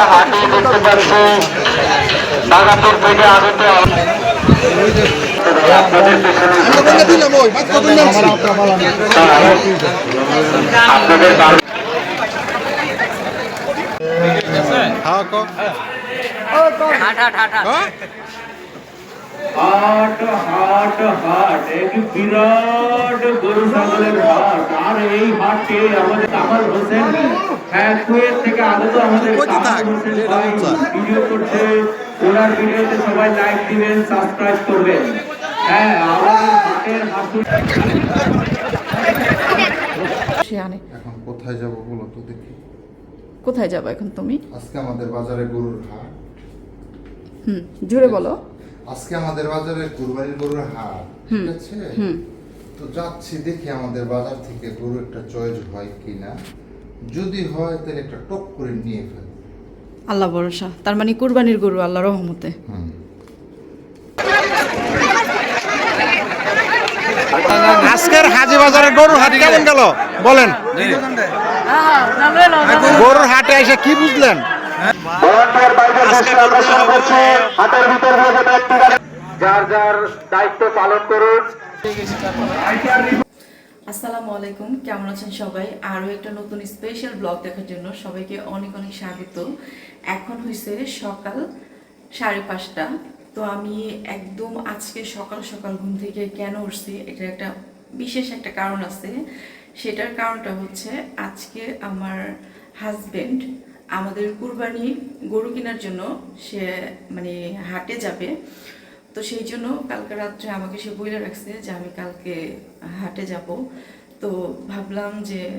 আমরা হাটে দেখতে পাচ্ছি বাগাতের পেটে আনতে আপনাদের বার- হাট হাট হাট এক বিরাট গরু ছাগলের হাট। আর এই হাটে আমাদের কামাল হোসেন হ্যাঁ কুয়েত থেকে আগত আমাদের কামাল হোসেন ভাই ভিডিও করছে। ওনার ভিডিওতে সবাই লাইক দিবেন সাবস্ক্রাইব করবেন। হ্যাঁ আমাদের হাটের হাসুর এখন কোথায় যাব বলো তো দেখি। কোথায় যাব এখন তুমি? আজকে আমাদের বাজারে গরুর হাট। হুম জোরে বলো। আজকে আমাদের বাজারে কুরবানির গরুর হাট ঠিক আছে? তো যাচ্ছি দেখি আমাদের বাজার থেকে গরু একটা চয়েস হয় কিনা। যদি হয় তাহলে একটা টপ করে নিয়ে ফেল। আল্লাহ ভরসা। তার মানে কুরবানির গরু আল্লাহ রহমতে। হুম। আজকের হাজি বাজারের গরুর হাট কেমন গেল? বলেন। গরুর হাটে এসে কি বুঝলেন? যার যার দায়িত্ব পালন করুন। আসসালামু আলাইকুম কেমন আছেন সবাই? আরও একটা নতুন স্পেশাল ব্লগ দেখার জন্য সবাইকে অনেক অনেক স্বাগত। এখন হয়েছে সকাল সাড়ে পাঁচটা। তো আমি একদম আজকে সকাল সকাল ঘুম থেকে কেন উঠছি এটা একটা বিশেষ একটা কারণ আছে। সেটার কারণটা হচ্ছে আজকে আমার হাজবেন্ড আমাদের কুরবানি গরু কেনার জন্য সে মানে হাটে যাবে। তো সেই জন্য কালকে রাত্রে আমাকে সে বলে রাখছে যে, আমি কালকে হাটে যাব। তো ভাবলাম যে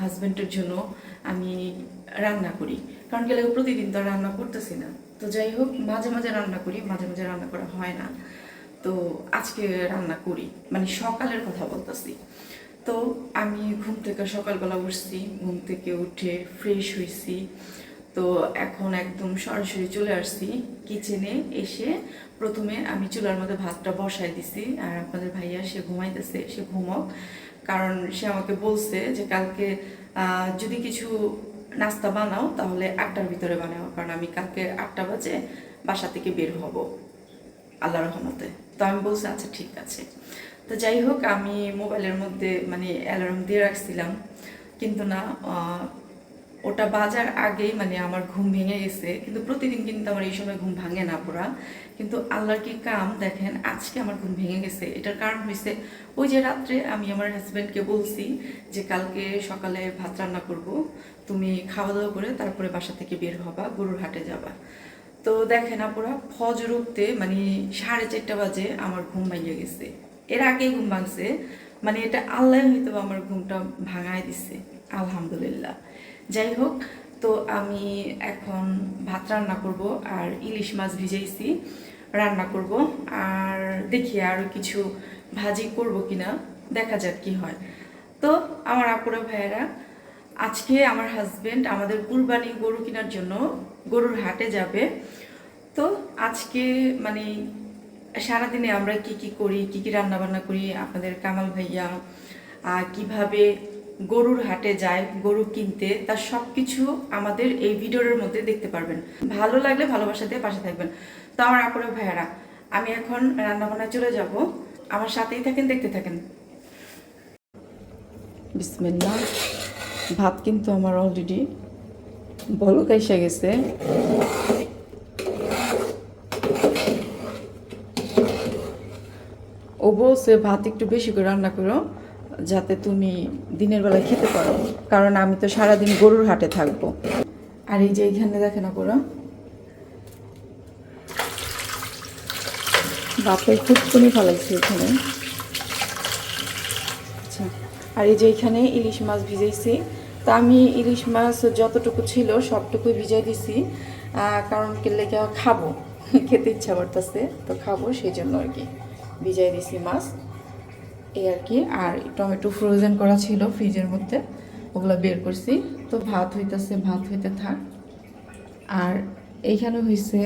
হাজব্যান্ডের জন্য আমি রান্না করি। কারণ গেলে প্রতিদিন তো রান্না করতেছি না। তো যাই হোক, মাঝে মাঝে রান্না করি, মাঝে মাঝে রান্না করা হয় না। তো আজকে রান্না করি। মানে সকালের কথা বলতেছি। তো আমি ঘুম থেকে সকালবেলা উঠছি, ঘুম থেকে উঠে ফ্রেশ হয়েছি তো এখন একদম সরাসরি চলে আসছি কিচেনে এসে প্রথমে আমি চুলার মধ্যে ভাতটা বসাই দিছি আর আপনাদের ভাইয়া সে ঘুমাইতেছে, সে ঘুমাক। কারণ সে আমাকে বলছে যে কালকে যদি কিছু নাস্তা বানাও তাহলে আটটার ভিতরে বানাও, কারণ আমি কালকে আটটা বাজে বাসা থেকে বের হব আল্লাহ রহমতে। তো আমি বলছি আচ্ছা ঠিক আছে। তো যাই হোক, আমি মোবাইলের মধ্যে মানে অ্যালার্ম দিয়ে রাখছিলাম। কিন্তু না ওটা বাজার আগেই মানে আমার ঘুম ভেঙে গেছে। কিন্তু প্রতিদিন কিন্তু আমার এই সময় ঘুম ভাঙে না পুরা। কিন্তু আল্লাহর কি কাম? দেখেন, আজকে আমার ঘুম ভেঙে গেছে। এটার কারণ হয়েছে ওই যে রাত্রে আমি আমার হাজব্যান্ডকে বলছি যে, কালকে সকালে ভাত রান্না করব। তুমি খাওয়া দাওয়া করে তারপরে বাসা থেকে বের হবা, গরুর হাটে যাবা। তো দেখেন আপুরা, ফজর উঠতে মানে সাড়ে চারটা বাজে আমার ঘুম ভাঙিয়ে গেছে। এর আগেই ঘুম ভাঙছে। মানে এটা আল্লাহ হয়তো আমার ঘুমটা ভাঙায় দিছে, আলহামদুলিল্লাহ। যাই হোক, তো আমি এখন ভাত রান্না করব আর ইলিশ মাছ ভিজাইছি, রান্না করব। আর দেখি আরও কিছু ভাজি করব কিনা, দেখা যাক কি হয়। তো আমার আপুরা ভাইয়েরা, আজকে আমার হাজবেন্ড আমাদের কুরবানি গরু কেনার জন্য গরুর হাটে যাবে। তো আজকে মানে সারাদিনে আমরা কি কি করি কি কি রান্না বান্না করি আপনাদের কামাল ভাইয়া আহ, কীভাবে গরুর হাটে যায় গরু কিনতে তার সব কিছু আমাদের এই ভিডিওর মধ্যে দেখতে পারবেন। ভালো লাগলে ভালোবাসা দিয়ে পাশে থাকবেন। তো আমার আপুরা ভাইয়ারা আমি এখন রান্না বান্নায় চলে যাব। আমার সাথেই থাকেন দেখতে থাকেন। বিসমিল্লাহ। ভাত কিন্তু আমার অলরেডি বলক গেছে। বলছে ভাত একটু বেশি করে রান্না করো, যাতে তুমি দিনের বেলা খেতে পারো। কারণ আমি তো সারাদিন গরুর হাটে থাকব। আর এই যে এইখানে দেখে না করো বাপের খুঁতকুনি ফেলাইছে এখানে। আচ্ছা আর এই যে এখানে ইলিশ মাছ ভিজাইছি। তা আমি ইলিশ মাছ যতটুকু ছিল সবটুকুই ভিজাই দিছি কারণ কেলে খাব? খেতে ইচ্ছা করতেছে, তো খাব সেই জন্য আর কি। ভিজাই দিছি মাছ। এই আর কি। আর টমেটো ফ্রোজেন করা ছিল ফ্রিজের মধ্যে। ওগুলো বের করছি। তো ভাত হইতেছে, ভাত হইতে থাক। আর এইখানে হয়েছে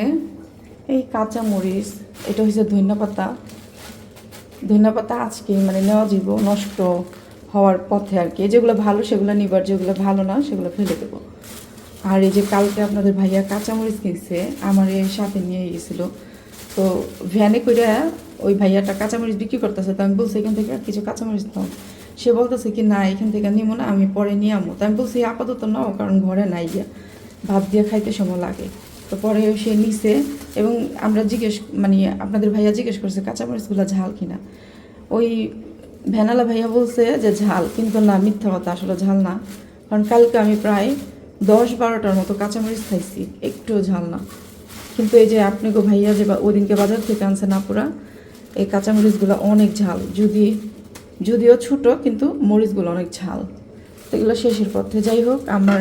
এই কাঁচা মরিচ, এটা হয়েছে ধনিয়া পাতা। ধনিয়া পাতা আজকে মানে নেওয়া যাব নষ্ট হওয়ার পথে আর কি। যেগুলো ভালো, সেগুলো নিবার, যেগুলো ভালো না, সেগুলো ফেলে দেবো। আর এই যে কালকে আপনাদের ভাইয়া কাঁচামরিচ কিনছে, আমার এই সাথে নিয়ে গেছিল। তো ভ্যানে করে ওই ভাইয়াটা কাঁচামরিচ বিক্রি করতেছে, তো আমি বলছি, এখান থেকে কিছু কাঁচামরিচ নাও। সে বলতেছে কি, না, এখান থেকে নিবো না, আমি পরে নিয়ে আমো। তো আমি বলছি আপাতত নাও, কারণ ঘরে নাই গিয়া। ভাত দিয়ে খাইতে সময় লাগে। তো পরে সে নিছে এবং আমরা জিজ্ঞেস মানে আপনাদের ভাইয়া জিজ্ঞেস করছে, কাঁচামরিচগুলো ঝাল কিনা? ওই ভ্যানালা ভাইয়া বলছে যে, ঝাল। কিন্তু না, মিথ্যা কথা, আসলে ঝাল না। কারণ কালকে আমি প্রায় দশ বারোটার মতো কাঁচামরিচ খাইছি, একটুও ঝাল না। কিন্তু এই যে, আপনি গো ভাইয়া যে বা- ওদিনকে বাজার থেকে আনছে না পুরা এই কাঁচামরিচগুলো অনেক ঝাল। যদি, যদিও ছোট, কিন্তু মরিচগুলো অনেক ঝাল। তো এগুলো শেষের পথে। যাই হোক, আমার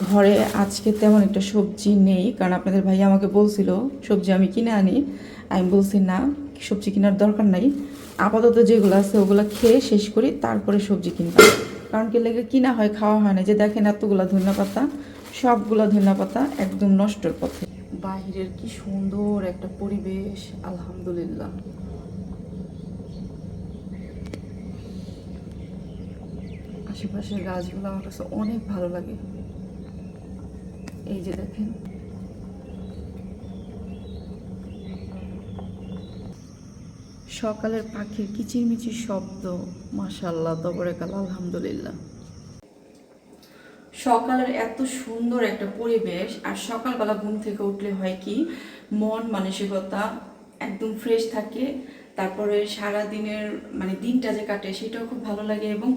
ঘরে আজকে তেমন একটা সবজি নেই, কারণ আপনাদের ভাই আমাকে বলছিল, সবজি আমি কিনে আনি। আমি বলছি, না, সবজি কেনার দরকার নাই। আপাতত যেগুলো আছে, ওগুলো খেয়ে শেষ করি, তারপরে সবজি কিনতাম কারণ কি লেগে, কিনা হয়, খাওয়া হয় না। যে দেখেন, এতগুলো ধনিয়া পাতা, সবগুলো ধনিয়া পাতা একদম নষ্টর পথে। বাহিরের কি সুন্দর একটা পরিবেশ, আলহামদুলিল্লাহ। আশেপাশের গাছগুলো আমার কাছে অনেক ভালো লাগে। এই যে দেখেন। সকালের পাখির কিচিরমিচির শব্দ মাশাল্লাহ তবরে কাল, আলহামদুলিল্লাহ। সকালের এত সুন্দর একটা পরিবেশ, আর সকালবেলা ঘুম থেকে উঠলে হয় কি, মন মানসিকতা একদম ফ্রেশ থাকে। তারপরে সারা দিনের মানে দিনটা যে কাটে, সেটাও খুব ভালো লাগে এবং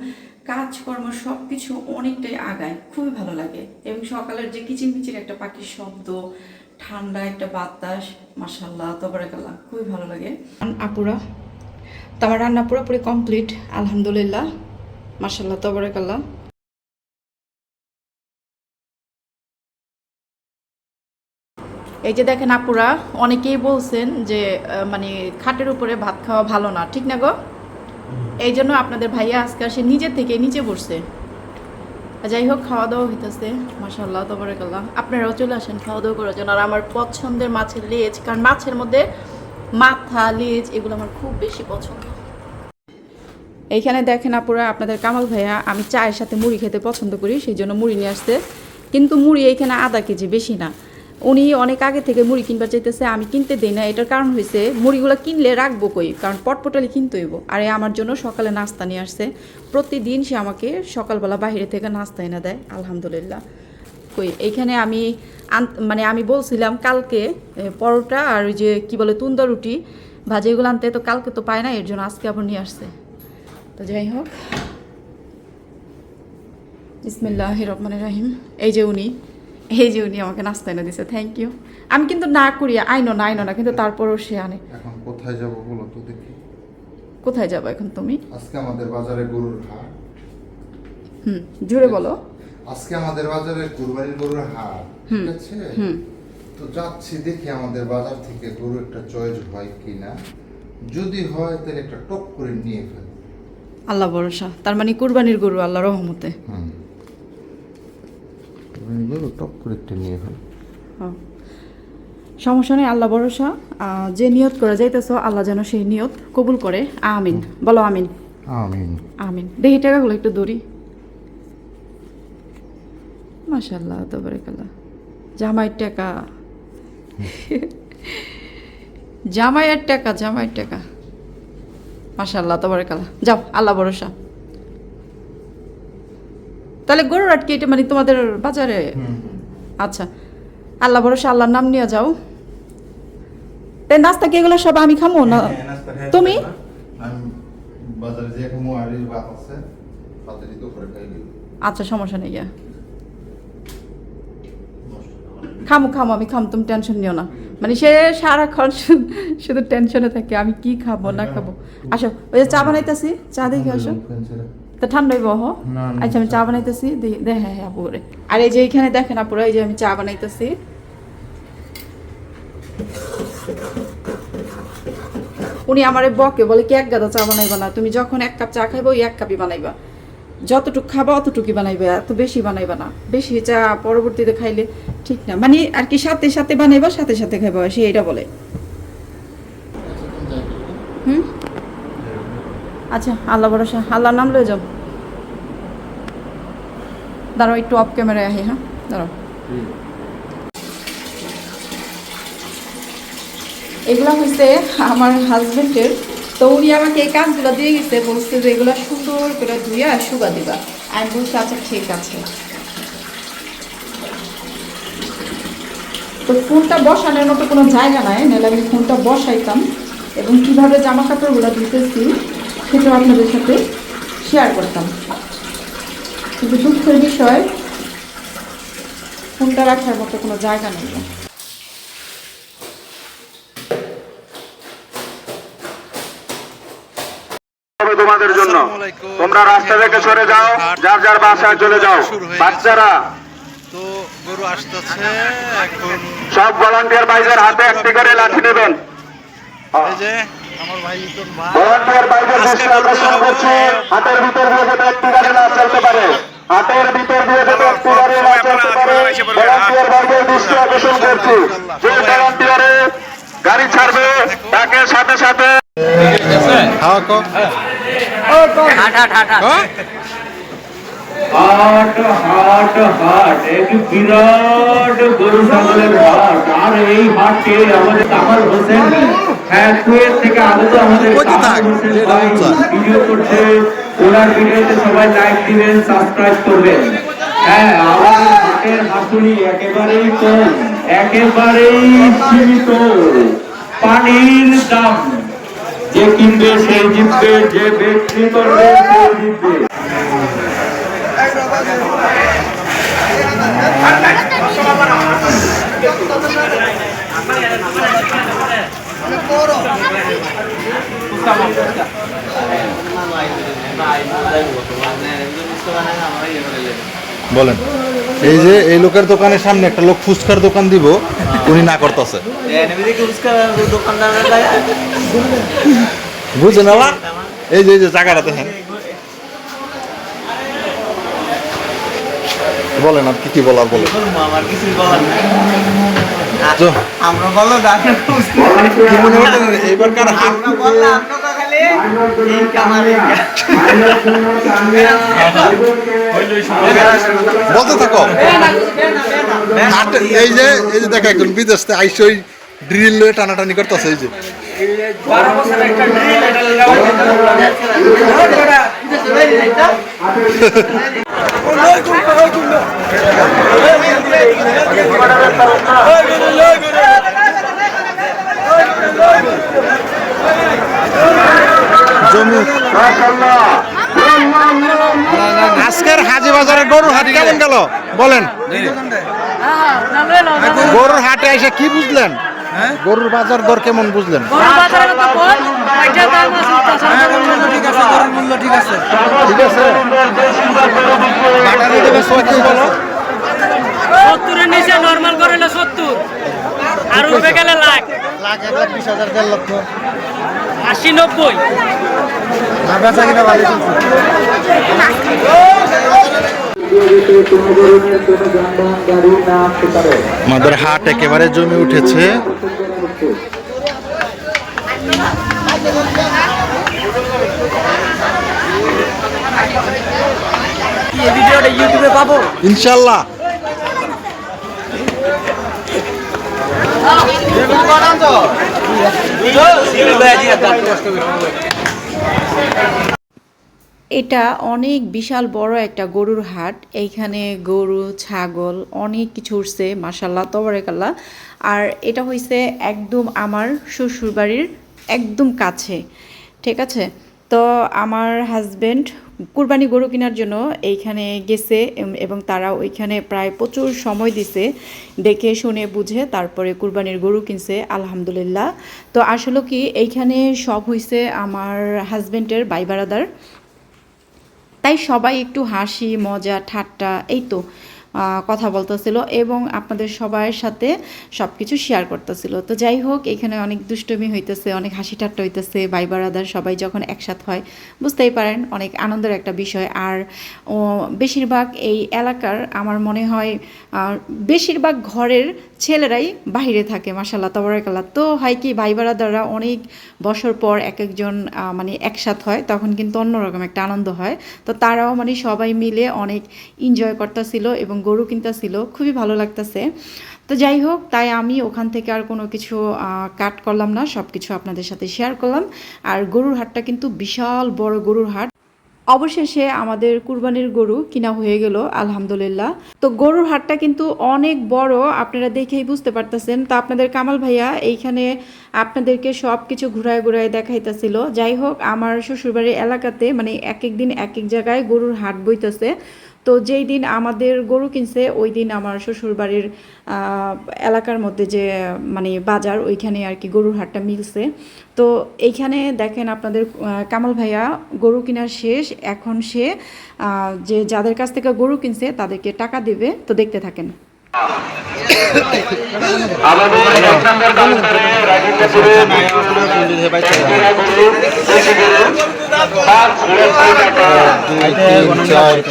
কাজকর্ম সব কিছু অনেকটাই আগায়, খুবই ভালো লাগে। এবং সকালের যে কিচিরমিচির একটা পাখির শব্দ, ঠান্ডা একটা বাতাস মাসাল্লাহ তবরাকাল্লাহ, খুবই ভালো লাগে। আপুরা, তো আমার রান্না পুরোপুরি কমপ্লিট, আলহামদুলিল্লাহ মাসাল্লাহ তবরাকাল্লাহ। এই যে দেখেন আপুরা, অনেকেই বলছেন যে মানে খাটের উপরে ভাত খাওয়া ভালো না, ঠিক না গো? এই জন্য আপনাদের ভাইয়া আজকে সে নিজে থেকে নিচে বসছে। যাই হোক খাওয়া দাওয়া হইতেছে। মাসাল্লাহ তবরাকাল্লাহ। আপনারাও চলে আসেন খাওয়া দাওয়া করার জন্য। আর আমার পছন্দের মাছের লেজ, কারণ মাছের মধ্যে মাথা, লেজ, এগুলো আমার খুব বেশি পছন্দ। এইখানে দেখেন আপুরা, আপনাদের কামাল ভাইয়া, আমি চায়ের সাথে মুড়ি খেতে পছন্দ করি, সেই জন্য মুড়ি নিয়ে আসতে কিন্তু মুড়ি এইখানে আধা কেজি, বেশি না। উনি অনেক আগে থেকে মুড়ি কিনবার চাইতেছে, আমি কিনতে দিই না। এটার কারণ হয়েছে মুড়িগুলো কিনলে রাখব কই? কারণ পটপটালি কিনতে হইব। আর আমার জন্য সকালে নাস্তা নিয়ে আসছে। প্রতিদিন সে আমাকে সকালবেলা বাইরে থেকে নাস্তা এনে দেয়, আলহামদুলিল্লাহ। কই, এইখানে আমি মানে আমি বলছিলাম কালকে পরোটা আর ওই যে কি বলে তুন্দা রুটি, ভাজি এগুলো আনতে তো কালকে তো পায় না, এর জন্য আজকে আবার নিয়ে আসছে। তো যাই হোক। ইসমিল্লাহ রহমান রাহিম। এই যে উনি এই যে উনি আমাকে নাস্তা এনে দিছে থ্যাংক ইউ আমি কিন্তু না করি আইনো না আইনো না কিন্তু তারপরও সে আনে। এখন কোথায় যাব বলো তো দেখি। কোথায় যাব এখন তুমি? আজকে আমাদের বাজারে গরুর হাট। হুম জুড়ে বলো। আজকে আমাদের বাজারে কুরবানির গরুর হাট ঠিক আছে? হুম। তো যাচ্ছি দেখি আমাদের বাজার থেকে গরু একটা চয়েস হয় কিনা। যদি হয় তাহলে একটা টপ করে নিয়ে ফেল। আল্লাহ ভরসা। তার মানে কুরবানির গরু আল্লাহ রহমতে। হুম। টপ করে একটা নিয়ে ফেল হ্যাঁ। সমস্যা নেই আল্লাহ ভরসা। যে নিয়ত করে যাইতেছো আল্লাহ যেন সেই নিয়ত কবুল করে। আমিন। বলো আমিন। আমিন। আমিন। দেখি টাকাগুলো একটু দৌড়ি মাশাল্লাহ তবরেকাল্লাহ। জামাইয়ের টাকা। জামাইয়ের টাকা জামাইয়ের টাকা। মাশাল্লাহ তবরেকাল্লাহ। যাও আল্লাহ ভরসা। তাহলে গরুর আটকে এটা মানে তোমাদের বাজারে? আচ্ছা। আল্লাহ ভরসা আল্লাহর নাম নিয়ে যাও। তাই নাস্তা কি এগুলো সব আমি খামো না? তুমি? আমি বাজারে যে এখন মোয়ারির ভাত আছে তাড়াতাড়ি তো করে খাই দিই। আচ্ছা সমস্যা নেই খামো খামো আমি খাম তুমি টেনশন নিও না। মানে সে সারাক্ষণ শুধু টেনশনে থাকে আমি কি খাব না খাব? আসো ওই যে চা বানাইতেছি চা দেখে আসো। তা ঠান্ডা হইব হ না, না, আচ্ছা আমি চা বানাইতেছি হ্যাঁ হ্যাঁ আর এই যে এইখানে দেখেন আপুরা এই যে আমি চা বানাইতেছি। উনি আমারে বকে বলে কি এক গাদা চা বানাইবা না? তুমি যখন এক কাপ চা খাইবা ওই এক কাপই বানাইবা। যতটুকু খাবা অতটুকুই বানাইবা এত বেশি বানাইবা না। বেশি চা পরবর্তীতে খাইলে ঠিক না। মানে আর কি সাথে সাথে বানাইবা সাথে সাথে খাইবা সে এটা বলে হুম আচ্ছা আল্লাহ ভরসা। আল্লাহর নাম লয়ে যাও। দাঁড়াও, একটু অফ ক্যামেরায় আহি হ্যাঁ? দাঁড়াও। এগুলো হচ্ছে আমার হাজবেন্ডের তো উনি আমাকে এই কাজগুলো দিয়ে গেছে, বলছে যে এগুলো সুন্দর করে ধুয়ে আর শুকা দিবা। আমি বলছি আচ্ছা ঠিক আছে। তো ফোনটা বসানোর মতো কোনো জায়গা নাই, নাহলে আমি ফোনটা বসাইতাম। এবং কীভাবে জামা কাপড়গুলো ধুতেছি সেটাও আপনাদের সাথে শেয়ার করতাম। কিন্তু দুঃখের বিষয় ফোনটা রাখার মতো কোনো জায়গা নেই। তোমাদের জন্য। তোমরা রাস্তা থেকে সরে যাও যার যার বাসায় চলে যাও। বাচ্চারা তো গরু আসতেছে এখন সব ভলান্টিয়ার ভাইদের হাতে একটি করে লাঠি নেবেন। এই যে আমার ভাই ইতন ভাই ভলান্টিয়ার ভাইদের দৃষ্টি আকর্ষণ করছি হাতের ভিতর দিয়ে যাতে একটি গাড়ি না চলতে পারে হাতের ভিতর দিয়ে যাতে একটি গাড়ি না চলতে পারে ভলান্টিয়ার ভাইদের দৃষ্টি আকর্ষণ করছি যে ভলান্টিয়ারে গাড়ি ছাড়বে তাকে সাথে সাথে কো হ্যাঁ? হাট হাট হাট এক বিরাট গরু ছাগলের হাট আর এই হাটে আমাদের কামাল হোসেন হ্যাঁ কুয়েত থেকে আগত আমাদের। ভিডিও করছে ওনার ভিডিওতে সবাই লাইক দিবেন সাবস্ক্রাইব করবেন হ্যাঁ আমাদের হাটের হাতুড়ি একেবারেই কম একেবারেই সীমিত পানির দাম যে কিনবে সে জিতবে যে বিক্রি করবে সে জিতবে বলেন। এই যে এই লোকের দোকানের সামনে একটা লোক ফুচকার দোকান দিব, উনি না করতেছে। বুঝছেন আবার এই যে এই যে, জায়গাটা দেখেন। বলেন আর কি কি বলার বলেন। আমার কিছুই বলার নাই আমরা এবারকার আমরা বললাম বলতে থাকো। এই যে এই যে দেখো একজন বিদেশ থেকে আইসে ওই ড্রিল টানাটানি করতেছে এই যে। জমি আজকের হাজি বাজারের গরুর হাট কেমন গেল? বলেন। গরুর হাটে এসে কি বুঝলেন? গরুর বাজার দর কেমন বুঝলেন? ঠিক আছে বাটারে দেবে সোয়া কি বলো। সত্তরের নিচে নর্মাল করলে সত্তর। আর উঠবে গেলে লাখ। লাখ এক লাখ বিশ হাজার দেড় লক্ষ। আশি নব্বই। না বেচা কিনা ভালো চলছে? আমাদের হাট একেবারে জমে উঠেছে। ইনশাল্লাহ। এটা অনেক বিশাল বড় একটা গরুর হাট। এইখানে গরু, ছাগল অনেক কিছু উঠছে মাসাল্লাহ তবরেকাল্লা আর এটা হইছে একদম আমার শ্বশুরবাড়ির একদম কাছে, ঠিক আছে? তো আমার হাজবেন্ড কুরবানি গরু কেনার জন্য এইখানে গেছে এবং তারা ওইখানে প্রায় প্রচুর সময় দিছে, দেখে, শুনে, বুঝে, তারপরে কুরবানির গরু কিনছে, আলহামদুলিল্লাহ। তো আসলে কি, এইখানে সব হইছে আমার হাজব্যান্ডের বাই বারাদার তাই সবাই একটু হাসি মজা ঠাট্টা এই তো। কথা বলতেছিল এবং আপনাদের সবার সাথে সব কিছু শেয়ার করতেছিল। তো যাই হোক, এখানে অনেক দুষ্টমি হইতেছে, অনেক হাসি ঠাট্টা হইতেছে, ভাই বারাদার সবাই যখন একসাথে হয়, বুঝতেই পারেন, অনেক আনন্দের একটা বিষয়। আর বেশিরভাগ এই এলাকার আমার মনে হয় বেশিরভাগ ঘরের ছেলেরাই বাইরে থাকে মাসাল্লাহ তবরাকাল্লাহ। তো হয় কি, ভাই বারাদাররা অনেক বছর পর এক একজন মানে একসাথ হয়, তখন কিন্তু অন্যরকম একটা আনন্দ হয়। তো তারাও মানে সবাই মিলে অনেক এনজয় করতেছিল এবং গরু কিনতেছিল, খুবই ভালো লাগতেছে। তো যাই হোক, তাই আমি ওখান থেকে আর কোনো কিছু কাট করলাম না সব কিছু আপনাদের সাথে শেয়ার করলাম। আর গরুর হাটটা কিন্তু বিশাল বড় গরুর হাট। অবশেষে আমাদের কুরবানির গরু কিনা হয়ে গেল, আলহামদুলিল্লাহ। তো গরুর হাটটা কিন্তু অনেক বড়, আপনারা দেখেই বুঝতে পারতেছেন। তো আপনাদের কামাল ভাইয়া এইখানে আপনাদেরকে সব কিছু ঘুরায় ঘুরায় দেখাইতেছিল। যাই হোক, আমার শ্বশুরবাড়ির এলাকাতে মানে এক এক দিন এক এক জায়গায় গরুর হাট বইতেছে। তো যেই দিন আমাদের গরু কিনছে, ওই দিন আমার শ্বশুরবাড়ির এলাকার মধ্যে যে মানে বাজার, ওইখানে আর কি গরুর হাটটা মিলছে। তো এইখানে দেখেন আপনাদের কামাল ভাইয়া গরু কেনার শেষ। এখন সে যে যাদের কাছ থেকে গরু কিনছে, তাদেরকে টাকা দেবে। তো দেখতে থাকেন। আমাদের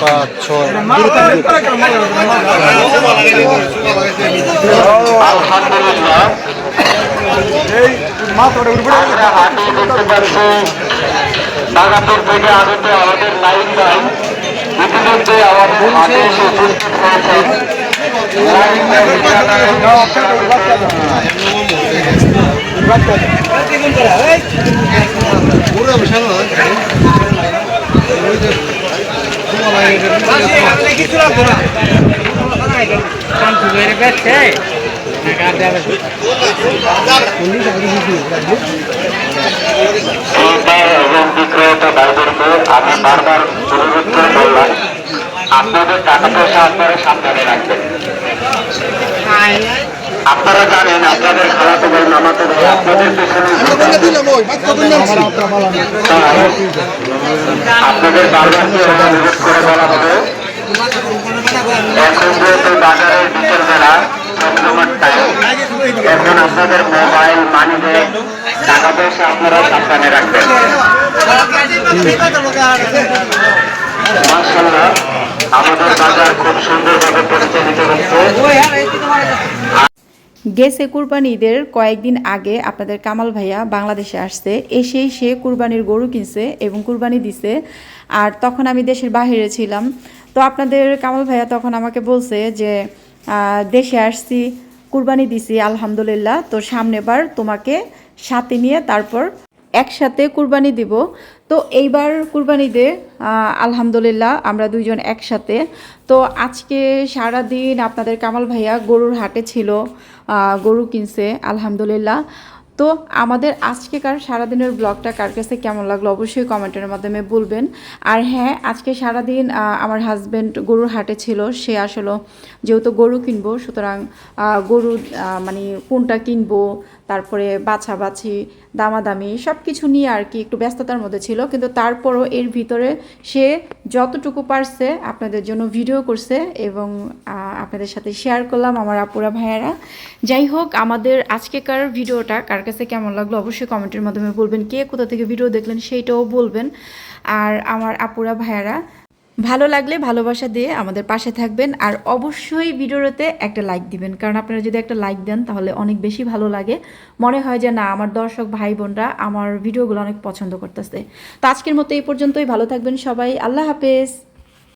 পাঁচ ছয় আলহামদুলিল্লাহ। আমরা দেখতে পাচ্ছি বাগাপুর থেকে আগত আমাদের লাইন ভাই ইতিমধ্যে আমাদের আমি বারবার অনুরোধ করে বললাম আপনাদের টাকা পয়সা আপনারা সাবধানে রাখবেন। আপনারা জানেন আপনাদের ভাই নামাতে ভাই আপনাদের পেছনে আপনাদের বারবার করে অনুরোধ করে বলা হবে? এখন যেহেতু বাজারের বিকেল বেলা চন্দ্রমার টাইম এখন আপনাদের মোবাইল মানি ব্যাগ টাকা পয়সা আপনারা সাবধানে রাখবেন। গেছে কুরবানি ঈদের কয়েকদিন আগে আপনাদের কামাল ভাইয়া বাংলাদেশে আসছে। এসেই সে কুরবানির গরু কিনছে এবং কুরবানি দিছে। আর তখন আমি দেশের বাইরে ছিলাম। তো আপনাদের কামাল ভাইয়া তখন আমাকে বলছে যে দেশে আসছি, কুরবানি দিছি, আলহামদুলিল্লাহ। তো সামনেবার তোমাকে সাথে নিয়ে তারপর একসাথে কুরবানি দিব। তো এইবার কুরবানিতে আলহামদুলিল্লাহ আমরা দুইজন একসাথে। তো আজকে সারা দিন আপনাদের কামাল ভাইয়া গরুর হাটে ছিল গরু কিনছে, আলহামদুলিল্লাহ। তো আমাদের আজকেকার সারাদিনের ব্লগটা কার কাছে কেমন লাগল অবশ্যই কমেন্টের মাধ্যমে বলবেন। আর হ্যাঁ আজকে সারাদিন আমার হাজব্যান্ড গরুর হাটে ছিল, সে আসলে যেহেতু গরু কিনবো, সুতরাং গরু মানে কোনটা কিনবো তারপরে বাছাবাছি, দামাদামি সব কিছু নিয়ে আর কি একটু ব্যস্ততার মধ্যে ছিল। কিন্তু তারপরও এর ভিতরে সে যতটুকু পারছে আপনাদের জন্য ভিডিও করছে এবং আপনাদের সাথে শেয়ার করলাম আমার আপুরা, ভাইয়ারা। যাই হোক, আমাদের আজকেকার ভিডিওটা কার কাছে কেমন লাগল অবশ্যই কমেন্টের মাধ্যমে বলবেন। কে কোথা থেকে ভিডিও দেখলেন সেইটাও বলবেন। আর আমার আপুরা, ভাইয়ারা ভালো লাগলে ভালোবাসা দিয়ে আমাদের পাশে থাকবেন আর অবশ্যই ভিডিওতে একটা লাইক দিবেন। কারণ আপনারা যদি একটা লাইক দেন, তাহলে অনেক বেশি ভালো লাগে। মনে হয় যে না, আমার দর্শক ভাই বোনরা আমার ভিডিওগুলো অনেক পছন্দ করতেছে। তো আজকের মতো এই পর্যন্তই। ভালো থাকবেন সবাই। আল্লাহ হাফেজ।